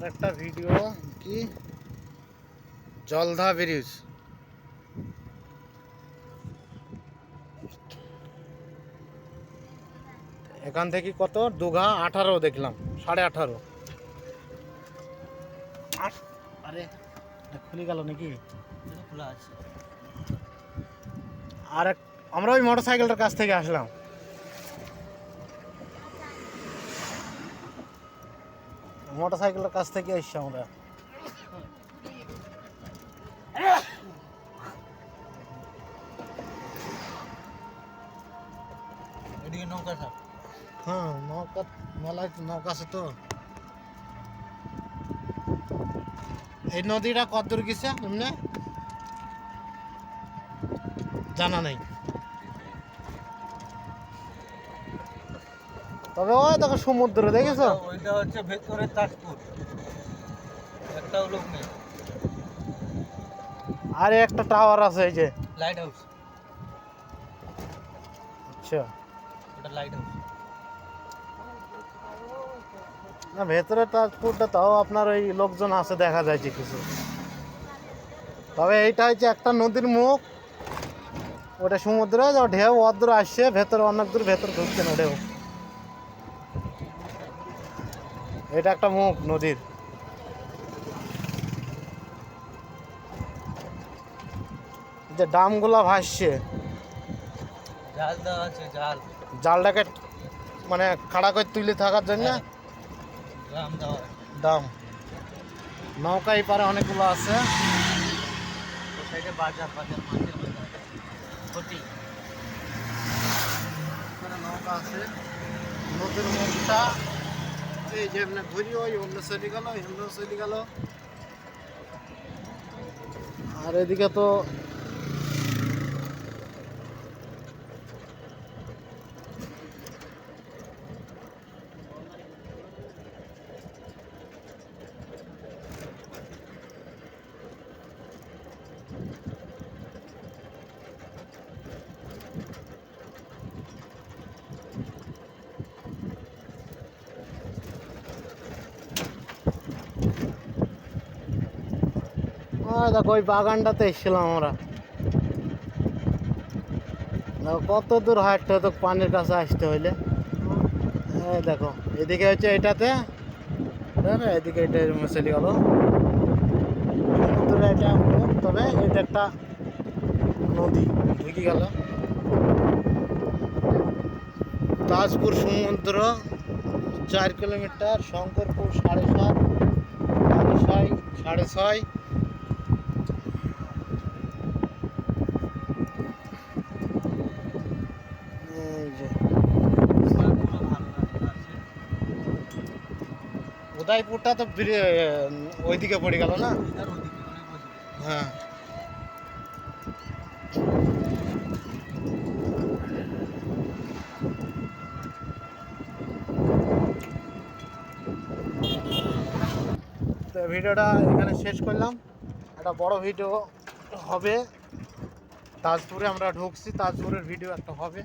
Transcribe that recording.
আর একটা ভিডিও কি? জলধা ব্রিজ। এখান থেকে কত? দুঘা আঠারো দেখলাম সাড়ে আঠারো। আট- আরে খুলে গেল নাকি? খোলা আছে। আর এক আমরা ওই মোটর সাইকেলটার কাছ থেকে আসলাম। মোটর সাইকেলের কাছ থেকে এসছি আমরা। এদিকে নৌকা হ্যাঁ নৌকা মেলায় নৌকা আছে তো। এই নদীটা কত দূর গেছে এমনি? জানা নেই। তবে ওই দেখো সমুদ্র দেখেছ? ওইটা হচ্ছে ভেতরে তাজপুর। একটাও লোক নেই। আর একটা টাওয়ার আছে এই যে। লাইট হাউস আচ্ছা। ওটা লাইট হাউস না ভেতরে ট্রান্সপোর্টটা তাও আপনার ওই লোকজন আছে দেখা যায় যে কিছু। তবে এইটা হচ্ছে একটা নদীর মুখ। ওটা সমুদ্রে ঢেউ অদ্র আসছে ভেতরে অনেক দূর ভেতরে ঢুকছে না ঢেউ। এটা একটা মুখ নদীর। যে ডামগুলা ভাসছে। জাল দেওয়া আছে জাল। জালটাকে মানে খাড়া করে তুলে থাকার জন্য দেওয়া আছে। দাম নৌকা এই পারে অনেকগুলো আছে। বাজার বাজার ক্ষতি। নৌকা আছে। নদীর মুখটা এই যে এমনি ঘুরি ওই অন্য চলে গেল অন্য চলে গেল। আর এদিকে তো দেখো, ওই বাগানটাতে এসেছিলাম আমরা। দেখো, কত দূর হাঁটতে হতো পানির কাছে আসতে হইলে। দেখো, এদিকে হচ্ছে এটাতে না এদিকে এটা চলে গেল। সমুদ্রে এটা তবে এটা একটা নদী, ঢুকে গেল। তাজপুর সমুদ্র, চার কিলোমিটার, শঙ্করপুর সাড়ে সাত ছয় সাড়ে ছয় এই যে উদয়পুরটা তো ওইদিকে পড়ে গেল না? হ্যাঁ। তো ভিডিওটা এখানে শেষ করলাম। একটা বড় ভিডিও হবে। তাজপুরে আমরা ঢুকছি, তাজপুরের ভিডিও একটা হবে।